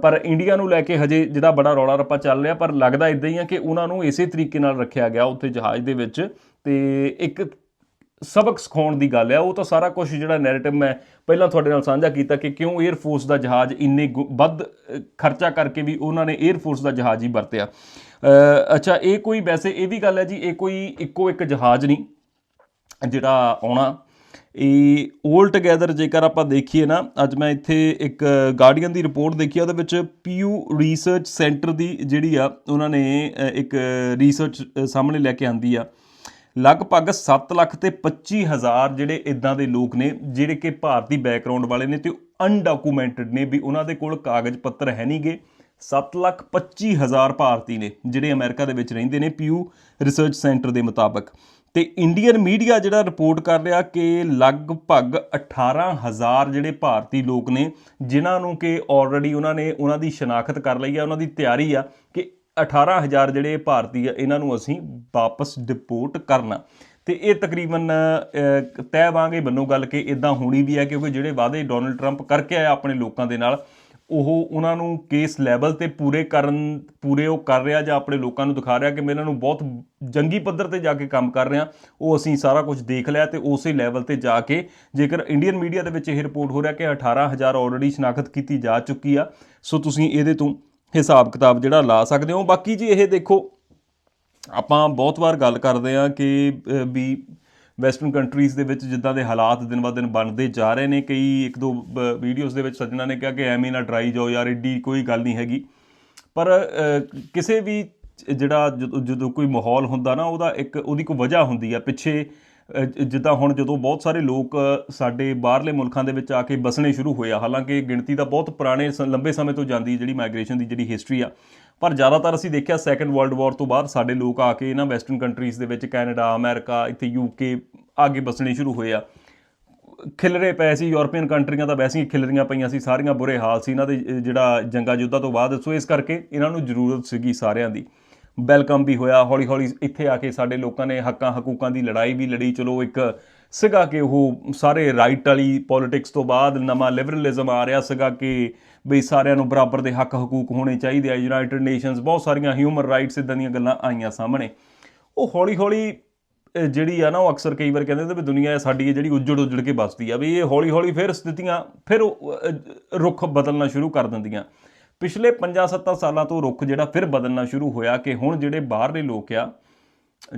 ਪਰ ਇੰਡੀਆ ਨੂੰ ਲੈ ਕੇ ਹਜੇ ਜਿਹੜਾ ਬੜਾ ਰੌਲਾ ਰੱਪਾ ਚੱਲ ਰਿਹਾ, ਪਰ ਲੱਗਦਾ ਇਦਾਂ ਹੀ ਆ ਕਿ ਉਹਨਾਂ ਨੂੰ ਇਸੇ ਤਰੀਕੇ ਨਾਲ ਰੱਖਿਆ ਗਿਆ ਉੱਥੇ ਜਹਾਜ਼ ਦੇ ਵਿੱਚ। ਤੇ ਇੱਕ ਸਬਕ ਸਿਖਾਉਣ ਦੀ ਗੱਲ ਆ, ਉਹ ਤਾਂ ਸਾਰਾ ਕੁਝ ਜਿਹੜਾ ਨੈਰੇਟਿਵ ਮੈਂ ਪਹਿਲਾਂ ਤੁਹਾਡੇ ਨਾਲ ਸਾਂਝਾ ਕੀਤਾ ਕਿ ਕਿਉਂ 에ਅਰ ਫੋਰਸ ਦਾ ਜਹਾਜ਼ ਇੰਨੇ ਗੁ- ਵੱਧ ਖਰਚਾ ਕਰਕੇ ਵੀ ਉਹਨਾਂ ਨੇ 에ਅਰ ਫੋਰਸ ਦਾ ਜਹਾਜ਼ ਹੀ ਵਰਤਿਆ। ਅੱਛਾ, ਇਹ ਕੋਈ ਵੈਸੇ ਇਹ ਵੀ ਗੱਲ ਹੈ ਜੀ, ਇਹ ਕੋਈ ਇੱਕੋ ਇੱਕ ਜਹਾਜ਼ ਨਹੀਂ ਜਿਹੜਾ ਆਉਣਾ ਇਹ 올 ਟੁਗੇਦਰ ਜੇਕਰ ਆਪਾਂ ਦੇਖੀਏ ਨਾ, ਅੱਜ ਮੈਂ ਇੱਥੇ ਇੱਕ ਗਾਰਡੀਅਨ ਦੀ ਰਿਪੋਰਟ ਦੇਖੀ ਆ, ਉਹਦੇ ਵਿੱਚ ਪੀਯੂ ਰਿਸਰਚ ਸੈਂਟਰ ਦੀ ਜਿਹੜੀ ਆ, ਉਹਨਾਂ ਨੇ ਇੱਕ ਰਿਸਰਚ ਸਾਹਮਣੇ ਲੈ ਕੇ ਆਂਦੀ ਆ। ਲਗਭਗ 7 ਲੱਖ ਤੇ 25 ਹਜ਼ਾਰ ਜਿਹੜੇ ਇਦਾਂ ਦੇ ਲੋਕ ਨੇ, ਜਿਹੜੇ ਕਿ ਭਾਰਤੀ ਬੈਕਗ੍ਰਾਉਂਡ ਵਾਲੇ ਨੇ ਤੇ ਅਨਡਾਕੂਮੈਂਟਡ ਨੇ ਵੀ ਉਹਨਾਂ ਦੇ ਕੋਲ ਕਾਗਜ਼ ਪੱਤਰ ਹੈ ਨਹੀਂਗੇ 7 ਲੱਖ 25 ਹਜ਼ਾਰ ਭਾਰਤੀ ਨੇ, ਜਿਹੜੇ ਅਮਰੀਕਾ ਦੇ ਵਿੱਚ ਰਹਿੰਦੇ ਨੇ ਪੀਯੂ ਰਿਸਰਚ ਸੈਂਟਰ ਦੇ ਮੁਤਾਬਕ। ਤੇ ਇੰਡੀਅਨ ਮੀਡੀਆ ਜਿਹੜਾ ਰਿਪੋਰਟ ਕਰ ਰਿਹਾ ਕਿ ਲਗਭਗ 18000 ਜਿਹੜੇ ਭਾਰਤੀ ਲੋਕ ਨੇ, ਜਿਨ੍ਹਾਂ ਨੂੰ ਕਿ ਆਲਰੇਡੀ ਉਹਨਾਂ ਨੇ ਉਹਨਾਂ ਦੀ ਸ਼ਨਾਖਤ ਕਰ ਲਈ ਆ, ਉਹਨਾਂ ਦੀ ਤਿਆਰੀ ਆ ਕਿ 18000 ਜਿਹੜੇ ਭਾਰਤੀ ਆ, ਇਹਨਾਂ ਨੂੰ ਅਸੀਂ ਵਾਪਸ ਡਿਪੋਰਟ ਕਰਨਾ। ਤੇ ਇਹ ਤਕਰੀਬਨ ਤੈਅ ਵਾਂਗੇ ਬੰਨੋ ਗੱਲ ਕਿ ਇਦਾਂ ਹੋਣੀ ਵੀ ਹੈ, ਕਿਉਂਕਿ ਜਿਹੜੇ ਵਾਅਦੇ ਡੋਨਲਡ ਟਰੰਪ ਕਰਕੇ ਆਇਆ ਆਪਣੇ ਲੋਕਾਂ ਦੇ ਨਾਲ ਉਹ ਉਹਨਾਂ ਨੂੰ ਕੇਸ ਲੈਵਲ ਤੇ ਪੂਰੇ ਕਰਨ, ਪੂਰੇ ਉਹ ਕਰ ਰਿਹਾ ਜਾਂ ਆਪਣੇ ਲੋਕਾਂ ਨੂੰ ਦਿਖਾ ਰਿਹਾ ਕਿ ਮੈਂ ਇਹਨਾਂ ਨੂੰ ਬਹੁਤ ਜੰਗੀ ਪੱਧਰ ਤੇ ਜਾ ਕੇ ਕੰਮ ਕਰ ਰਿਹਾ, ਉਹ ਅਸੀਂ ਸਾਰਾ ਕੁਝ ਦੇਖ ਲਿਆ ਤੇ ਉਸੇ ਲੈਵਲ ਤੇ ਜਾ ਕੇ ਜੇਕਰ ਇੰਡੀਅਨ ਮੀਡੀਆ ਦੇ ਵਿੱਚ ਇਹ ਰਿਪੋਰਟ ਹੋ ਰਿਹਾ ਕਿ 18000 ਆਲਰੇਡੀ ਸ਼ਨਾਖਤ ਕੀਤੀ ਜਾ ਚੁੱਕੀ ਆ, ਸੋ ਤੁਸੀਂ ਇਹਦੇ ਤੋਂ ਹਿਸਾਬ ਕਿਤਾਬ ਜਿਹੜਾ ਲਾ ਸਕਦੇ ਹੋ। ਬਾਕੀ ਜੀ ਇਹ ਦੇਖੋ, ਆਪਾਂ ਬਹੁਤ ਵਾਰ ਗੱਲ ਕਰਦੇ ਆ ਕਿ ਵੀ ਵੈਸਟਰਨ ਕੰਟਰੀਜ਼ ਦੇ ਵਿੱਚ ਜਿੱਦਾਂ ਦੇ ਹਾਲਾਤ ਦਿਨ ਬਾ ਦਿਨ ਬਣਦੇ ਜਾ ਰਹੇ ਨੇ, ਕਈ ਇੱਕ ਦੋ ਵੀਡੀਓਜ਼ ਦੇ ਵਿੱਚ ਸੱਜਣਾ ਨੇ ਕਿਹਾ ਕਿ ਐਵੇਂ ਨਾ ਡਰਾਈ ਜਾਓ ਯਾਰ, ਏਡੀ ਕੋਈ ਗੱਲ ਨਹੀਂ ਹੈਗੀ। ਪਰ ਕਿਸੇ ਵੀ ਜਿਹੜਾ ਜਦੋਂ ਜਦੋਂ ਕੋਈ ਮਾਹੌਲ ਹੁੰਦਾ ਨਾ, ਉਹਦਾ ਇੱਕ, ਉਹਦੀ ਕੋਈ ਵਜ੍ਹਾ ਹੁੰਦੀ ਆ। ਪਿੱਛੇ ਜਿੱਦਾਂ ਹੁਣ ਜਦੋਂ ਬਹੁਤ ਸਾਰੇ ਲੋਕ ਸਾਡੇ ਬਾਹਰਲੇ ਮੁਲਕਾਂ ਦੇ ਵਿੱਚ ਆ ਕੇ ਬਸਣੇ ਸ਼ੁਰੂ ਹੋਏ ਆ, ਹਾਲਾਂਕਿ ਗਿਣਤੀ ਦਾ ਬਹੁਤ ਪੁਰਾਣੇ ਸ- ਲੰਬੇ ਸਮੇਂ ਤੋਂ ਜਾਂਦੀ ਜਿਹੜੀ ਮਾਈਗ੍ਰੇਸ਼ਨ ਦੀ ਜਿਹੜੀ ਹਿਸਟਰੀ ਆ ਪਰ ਜ਼ਿਆਦਾਤਰ ਅਸੀਂ ਦੇਖਿਆ ਸੈਕੰਡ ਵਰਲਡ ਵਾਰ ਤੋਂ ਬਾਅਦ ਸਾਡੇ ਲੋਕ ਆ ਕੇ ਇਹਨਾਂ ਵੈਸਟਰਨ ਕੰਟਰੀਜ਼ ਦੇ ਵਿੱਚ ਕੈਨੇਡਾ ਅਮਰੀਕਾ ਇੱਥੇ ਯੂਕੇ ਆਗੇ ਬਸਣੇ ਸ਼ੁਰੂ ਹੋਏ ਆ। ਖਿਲਰੇ ਪਏ ਸੀ ਯੂਰਪੀਅਨ ਕੰਟਰੀਆਂ ਤਾਂ ਵੈਸੇ ਹੀ ਖਿਲਰੀਆਂ ਪਈਆਂ ਸੀ, ਸਾਰੀਆਂ ਬੁਰੇ ਹਾਲ ਸੀ ਇਹਨਾਂ ਦੇ ਜਿਹੜਾ ਜੰਗਾ ਯੁੱਧਾਂ ਤੋਂ ਬਾਅਦ। ਸੋ ਇਸ ਕਰਕੇ ਇਹਨਾਂ ਨੂੰ ਜ਼ਰੂਰਤ ਸੀਗੀ ਸਾਰਿਆਂ ਦੀ। ਵੈਲਕਮ ਵੀ ਹੋਇਆ ਹੌਲੀ ਹੌਲੀ ਇੱਥੇ ਆ ਕੇ ਸਾਡੇ ਲੋਕਾਂ ਨੇ ਹੱਕਾਂ ਹਕੂਕਾਂ ਦੀ ਲੜਾਈ ਵੀ ਲੜੀ। ਚਲੋ ਇੱਕ ਸੀਗਾ ਕਿ ਉਹ ਸਾਰੇ ਰਾਈਟ ਵਾਲੀ ਪੋਲਿਟਿਕਸ ਤੋਂ ਬਾਅਦ ਨਵਾਂ ਲਿਬਰਲਿਜ਼ਮ ਆ ਰਿਹਾ ਸੀਗਾ ਕਿ ਵੀ ਸਾਰਿਆਂ ਨੂੰ ਬਰਾਬਰ ਦੇ ਹੱਕ ਹਕੂਕ ਹੋਣੇ ਚਾਹੀਦੇ ਆ। ਯੂਨਾਈਟਿਡ ਨੇਸ਼ਨਸ ਬਹੁਤ ਸਾਰੀਆਂ ਹਿਊਮਨ ਰਾਈਟਸ ਇਦਾਂ ਦੀਆਂ ਗੱਲਾਂ ਆਈਆਂ ਸਾਹਮਣੇ। ਉਹ ਹੌਲੀ ਹੌਲੀ ਜਿਹੜੀ ਆ ਨਾ ਉਹ ਅਕਸਰ ਕਈ ਵਾਰ ਕਹਿੰਦੇ ਨੇ ਵੀ ਦੁਨੀਆ ਸਾਡੀ ਇਹ ਜਿਹੜੀ ਉੱਜੜ ਉੱਜੜ ਕੇ ਬਸਦੀ ਆ ਵੀ ਇਹ ਹੌਲੀ ਹੌਲੀ ਫਿਰ ਸਥਿਤੀਆਂ ਫਿਰ ਉਹ, ਰੁੱਖ ਬਦਲਣਾ ਸ਼ੁਰੂ ਕਰ ਦਿੰਦੀਆਂ। ਪਿਛਲੇ 5-7 ਸਾਲਾਂ ਤੋਂ ਰੁੱਖ ਜਿਹੜਾ ਫਿਰ ਬਦਲਣਾ ਸ਼ੁਰੂ ਹੋਇਆ ਕਿ ਹੁਣ ਜਿਹੜੇ ਬਾਹਰਲੇ ਲੋਕ ਆ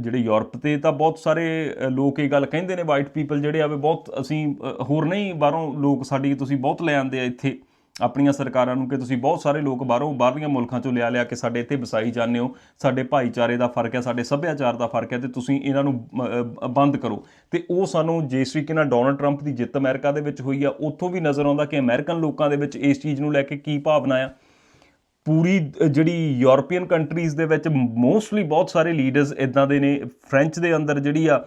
ਜਿਹੜੇ ਯੂਰਪ ਤੇ ਤਾਂ ਬਹੁਤ ਸਾਰੇ ਲੋਕ ਇਹ ਗੱਲ ਕਹਿੰਦੇ ਨੇ ਵਾਈਟ ਪੀਪਲ ਜਿਹੜੇ ਆਵੇ ਬਹੁਤ ਅਸੀਂ ਹੋਰ ਨਹੀਂ ਬਾਹਰੋਂ ਲੋਕ ਸਾਡੀ ਤੁਸੀਂ ਬਹੁਤ ਲੈ ਆਂਦੇ ਆ ਇੱਥੇ। ਆਪਣੀਆਂ ਸਰਕਾਰਾਂ ਨੂੰ ਕਿ ਤੁਸੀਂ ਬਹੁਤ ਸਾਰੇ ਲੋਕ ਬਾਹਰੋਂ ਬਾਹਰਲੀਆਂ ਮੁਲਕਾਂ ਚੋਂ ਲਿਆ ਲਿਆ ਕੇ ਸਾਡੇ ਇੱਥੇ ਵਸਾਈ ਜਾਂਦੇ ਹੋ ਸਾਡੇ ਭਾਈਚਾਰੇ ਦਾ ਫ਼ਰਕ ਹੈ ਸਾਡੇ ਸੱਭਿਆਚਾਰ ਦਾ ਫ਼ਰਕ ਹੈ ਤੇ ਤੁਸੀਂ ਇਹਨਾਂ ਨੂੰ ਅ, ਬੰਦ ਕਰੋ। ਤੇ ਉਹ ਸਾਨੂੰ ਜਿਸ ਤਰੀਕੇ ਨਾਲ ਡੋਨਲਡ ਟਰੰਪ ਦੀ ਜਿੱਤ ਅਮਰੀਕਾ ਦੇ ਵਿੱਚ ਹੋਈ ਆ ਉੱਥੋਂ ਵੀ ਨਜ਼ਰ ਆਉਂਦਾ ਕਿ ਅਮਰੀਕਨ ਲੋਕਾਂ ਦੇ ਵਿੱਚ ਇਸ ਚੀਜ਼ ਨੂੰ ਲੈ ਕੇ ਕੀ ਭਾਵਨਾ ਆ। ਪੂਰੀ ਜਿਹੜੀ ਯੂਰਪੀਅਨ ਕੰਟਰੀਜ਼ ਦੇ ਵਿੱਚ ਮੋਸਟਲੀ ਬਹੁਤ ਸਾਰੇ ਲੀਡਰਸ ਇਦਾਂ ਦੇ ਨੇ ਫ੍ਰੈਂਚ ਦੇ ਅੰਦਰ ਜਿਹੜੀ ਆ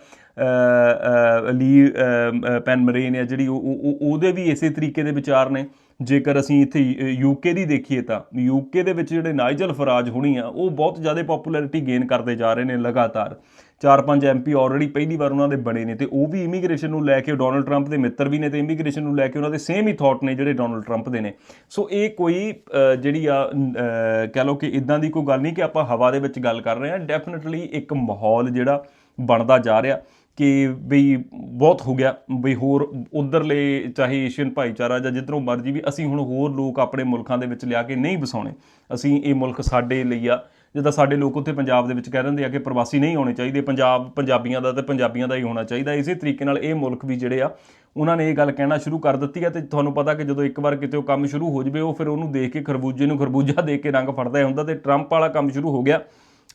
ਲੀ ਅ, ਪੈਨ ਮਰੇਨ ਆ ਜਿਹੜੀ ਉਹ ਉਹ- ਉਹਦੇ ਵੀ ਇਸੇ ਤਰੀਕੇ ਦੇ ਵਿਚਾਰ ਨੇ। ਜੇਕਰ ਅਸੀਂ ਇੱਥੇ ਯੂਕੇ ਦੀ ਦੇਖੀਏ ਤਾਂ ਯੂਕੇ ਦੇ ਵਿੱਚ ਜਿਹੜੇ ਨਾਈਜਲ ਫਰਾਜ ਹੁਣੀ ਆ ਉਹ ਬਹੁਤ ਜ਼ਿਆਦਾ ਪਪੂਲੈਰਿਟੀ ਗੇਨ ਕਰਦੇ ਜਾ ਰਹੇ ਨੇ ਲਗਾਤਾਰ। ਚਾਰ ਪੰਜ ਐਮਪੀ ਆਲਰੇਡੀ ਪਹਿਲੀ ਵਾਰ ਉਹਨਾਂ ਦੇ ਬਣੇ ਨੇ ਤੇ ਉਹ ਵੀ ਇਮੀਗ੍ਰੇਸ਼ਨ ਨੂੰ ਲੈ ਕੇ ਡੋਨਲਡ ਟਰੰਪ ਦੇ ਮਿੱਤਰ ਵੀ ਨੇ ਤੇ ਇਮੀਗ੍ਰੇਸ਼ਨ ਨੂੰ ਲੈ ਕੇ ਉਹਨਾਂ ਦੇ ਸੇਮ ਹੀ ਥਾਟ ਨੇ ਜਿਹੜੇ ਡੋਨਲਡ ਟਰੰਪ ਦੇ ਨੇ। ਸੋ ਇਹ ਕੋਈ ਜਿਹੜੀ ਆ ਅ, ਕਹਿ ਲਓ ਕਿ ਇਦਾਂ ਦੀ ਕੋਈ ਗੱਲ ਨਹੀਂ ਕਿ ਆਪਾਂ ਹਵਾ ਦੇ ਵਿੱਚ ਗੱਲ ਕਰ ਰਹੇ ਹਾਂ ਡੈਫੀਨਿਟਲੀ ਇੱਕ ਮਾਹੌਲ ਜਿਹੜਾ ਬਣਦਾ ਜਾ ਰਿਹਾ। ਕਿ ਬਈ ਬਹੁਤ ਹੋ ਗਿਆ ਬਈ ਹੋਰ ਉਧਰਲੇ ਚਾਹੇ ਏਸ਼ੀਅਨ ਭਾਈਚਾਰਾ ਜਾਂ ਜਿੱਧਰੋਂ ਮਰਜ਼ੀ ਵੀ ਅਸੀਂ ਹੁਣ ਹੋਰ ਲੋਕ ਆਪਣੇ ਮੁਲਕਾਂ ਦੇ ਵਿੱਚ ਲਿਆ ਕੇ ਨਹੀਂ ਵਸਾਉਣੇ। ਅਸੀਂ ਇਹ ਮੁਲਕ ਸਾਡੇ ਲਈ ਆ। ਜਿੱਦਾਂ ਸਾਡੇ ਲੋਕ ਉੱਥੇ ਪੰਜਾਬ ਦੇ ਵਿੱਚ ਕਹਿ ਦਿੰਦੇ ਆ ਕਿ ਪ੍ਰਵਾਸੀ ਨਹੀਂ ਆਉਣੇ ਚਾਹੀਦੇ। ਪੰਜਾਬ ਪੰਜਾਬੀਆਂ ਦਾ ਤੇ ਪੰਜਾਬੀਆਂ ਦਾ ਹੀ ਹੋਣਾ ਚਾਹੀਦਾ। ਇਸੇ ਤਰੀਕੇ ਨਾਲ ਇਹ ਮੁਲਕ ਵੀ ਜਿਹੜੇ ਆ, ਉਹਨਾਂ ਨੇ ਇਹ ਗੱਲ ਕਹਿਣਾ ਸ਼ੁਰੂ ਕਰ ਦਿੱਤੀ ਆ ਤੇ ਤੁਹਾਨੂੰ ਪਤਾ ਕਿ ਜਦੋਂ ਇੱਕ ਵਾਰ ਕਿਤੇ ਉਹ ਕੰਮ ਸ਼ੁਰੂ ਹੋ ਜਵੇ, ਉਹ ਫਿਰ ਉਹਨੂੰ ਦੇਖ ਕੇ ਖਰਬੂਜੇ ਨੂੰ ਖਰਬੂਜਾ ਦੇਖ ਕੇ ਰੰਗ ਫੜਦਾ ਹੁੰਦਾ ਤੇ ਟਰੰਪ ਵਾਲਾ ਕੰਮ ਸ਼ੁਰੂ ਹੋ ਗਿਆ।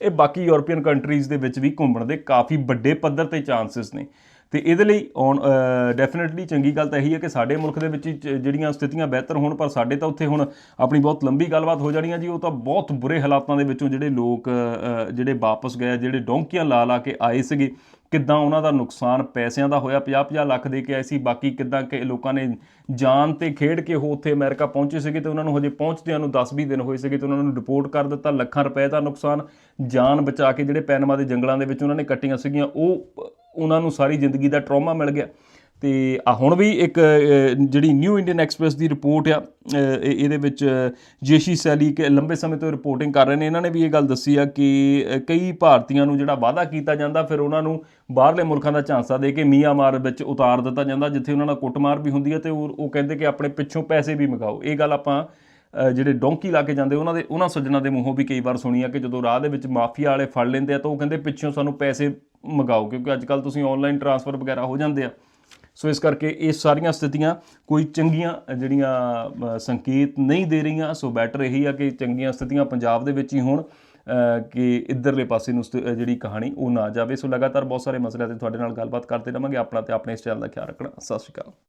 ਇਹ ਬਾਕੀ ਯੂਰਪੀਅਨ ਕੰਟਰੀਜ਼ ਦੇ ਵਿੱਚ ਵੀ ਘੁੰਮਣ ਦੇ ਕਾਫੀ ਵੱਡੇ ਪੱਧਰ ਤੇ ਚਾਂਸਸ ਨੇ। ਤੇ ਇਹਦੇ ਲਈ ਔਨ ਡੈਫੀਨਿਟਲੀ ਚੰਗੀ ਗੱਲ ਤਾਂ ਇਹੀ ਹੈ ਕਿ ਸਾਡੇ ਮੁਲਕ ਦੇ ਵਿੱਚ ਹੀ ਚ- ਜਿਹੜੀਆਂ ਸਥਿਤੀਆਂ ਬਿਹਤਰ ਹੋਣ, ਪਰ ਸਾਡੇ ਤਾਂ ਉੱਥੇ ਹੁਣ ਆਪਣੀ ਬਹੁਤ ਲੰਬੀ ਗੱਲਬਾਤ ਹੋ ਜਾਣੀ ਹੈ ਜੀ, ਉਹ ਤਾਂ ਬਹੁਤ ਬੁਰੇ ਹਾਲਾਤਾਂ ਦੇ ਵਿੱਚੋਂ ਜਿਹੜੇ ਲੋਕ ਜਿਹੜੇ ਵਾਪਸ ਗਏ ਜਿਹੜੇ ਡੋਂਕੀਆਂ ਲਾ ਲਾ ਕੇ ਆਏ ਸੀਗੇ ਕਿੱਦਾਂ ਉਹਨਾਂ ਦਾ ਨੁਕਸਾਨ ਪੈਸਿਆਂ ਦਾ ਹੋਇਆ 50-50 ਲੱਖ ਦੇ ਕੇ ਆਏ ਸੀ, ਬਾਕੀ ਕਿੱਦਾਂ ਕਿ ਲੋਕਾਂ ਨੇ ਜਾਨ ਤੇ ਖੇਡ ਕੇ ਉਹ ਉੱਥੇ ਅਮਰੀਕਾ ਪਹੁੰਚੇ ਸੀਗੇ ਤੇ ਉਹਨਾਂ ਨੂੰ ਹਜੇ ਪਹੁੰਚਦਿਆਂ ਨੂੰ 10-20 ਦਿਨ ਹੋਏ ਸੀਗੇ ਤੇ ਉਹਨਾਂ ਨੂੰ ਰਿਪੋਰਟ ਕਰ ਦਿੱਤਾ, ਲੱਖਾਂ ਰੁਪਏ ਦਾ ਨੁਕਸਾਨ, ਜਾਨ ਬਚਾ ਕੇ ਜਿਹੜੇ ਪੈਨਮਾ ਦੇ ਜੰਗਲਾਂ ਦੇ ਵਿੱਚ ਉਹਨਾਂ ਨੇ ਕੱਟੀਆਂ ਸੀਗੀਆਂ, ਉਹ ਉਹਨਾਂ ਨੂੰ ਸਾਰੀ ਜ਼ਿੰਦਗੀ ਦਾ ਟਰਾਮਾ ਮਿਲ ਗਿਆ। ਤੇ ਆ ਹੁਣ ਵੀ ਇੱਕ ਜਿਹੜੀ ਨਿਊ ਇੰਡੀਅਨ ਐਕਸਪ੍ਰੈਸ ਦੀ ਰਿਪੋਰਟ ਆ ਇਹ- ਇਹਦੇ ਵਿੱਚ ਜੇਸ਼ੀ ਸੈਲੀ ਕਿ ਲੰਬੇ ਸਮੇਂ ਤੋਂ ਰਿਪੋਰਟਿੰਗ ਕਰ ਰਹੇ ਨੇ। ਇਹਨਾਂ ਨੇ ਵੀ ਇਹ ਗੱਲ ਦੱਸੀ ਆ ਕਿ ਕਈ ਭਾਰਤੀਆਂ ਨੂੰ ਜਿਹੜਾ ਵਾਅਦਾ ਕੀਤਾ ਜਾਂਦਾ, ਫਿਰ ਉਹਨਾਂ ਨੂੰ ਬਾਹਰਲੇ ਮੁਲਕਾਂ ਦਾ ਝਾਂਸਾ ਦੇ ਕੇ ਮੀਆਂਮਾਰ ਵਿੱਚ ਉਤਾਰ ਦਿੱਤਾ ਜਾਂਦਾ, ਜਿੱਥੇ ਉਹਨਾਂ ਨਾਲ ਕੁੱਟਮਾਰ ਵੀ ਹੁੰਦੀ ਹੈ ਤੇ ਉਹ ਉਹ ਕਹਿੰਦੇ ਕਿ ਆਪਣੇ ਪਿੱਛੋਂ ਪੈਸੇ ਵੀ ਮਗਾਓ। ਇਹ ਗੱਲ ਆਪਾਂ ਜਿਹੜੇ ਡੋਂਕੀ ਲਾ ਕੇ ਜਾਂਦੇ, ਉਹਨਾਂ ਦੇ, ਉਹਨਾਂ ਸੱਜਣਾ ਦੇ ਮੂੰਹੋਂ ਵੀ ਕਈ ਵਾਰ ਸੁਣੀ ਆ ਕਿ ਜਦੋਂ ਰਾਹ ਦੇ ਵਿੱਚ ਮਾਫੀਆ ਵਾਲੇ ਫੜ ਲੈਂਦੇ ਆ, ਤਾਂ ਉਹ ਕਹਿੰਦੇ ਪਿੱਛੋਂ ਸਾਨੂੰ ਪੈਸੇ ਮਗਾਓ, ਕਿਉਂਕਿ ਅੱਜ ਕੱਲ ਤੁਸੀਂ ਆਨਲਾਈਨ ਟ੍ਰਾਂਸਫਰ ਵਗੈਰਾ ਹੋ ਜਾਂਦੇ ਆ। ਸੋ ਇਸ ਕਰਕੇ ਇਹ ਸਾਰੀਆਂ ਸਥਿਤੀਆਂ ਕੋਈ ਚੰਗੀਆਂ ਜਿਹੜੀਆਂ ਸੰਕੇਤ ਨਹੀਂ ਦੇ ਰਹੀਆਂ। ਸੋ ਬੈਟਰ ਇਹੀ ਆ ਕਿ ਚੰਗੀਆਂ ਸਥਿਤੀਆਂ ਪੰਜਾਬ ਦੇ ਵਿੱਚ ਹੀ ਹੋਣ ਕਿ ਇੱਧਰਲੇ ਪਾਸੇ ਨੂੰ ਜਿਹੜੀ ਕਹਾਣੀ ਉਹ ਨਾ ਜਾਵੇ। ਸੋ ਲਗਾਤਾਰ ਬਹੁਤ ਸਾਰੇ ਮਸਲਿਆਂ ਤੇ ਤੁਹਾਡੇ ਨਾਲ ਗੱਲਬਾਤ ਕਰਦੇ ਰਵਾਂਗੇ। ਆਪਣਾ ਤੇ ਆਪਣੇ ਇਸ ਚੈਨਲ ਦਾ ਖਿਆਲ ਰੱਖਣਾ। ਸਤਿ ਸ਼੍ਰੀ ਅਕਾਲ।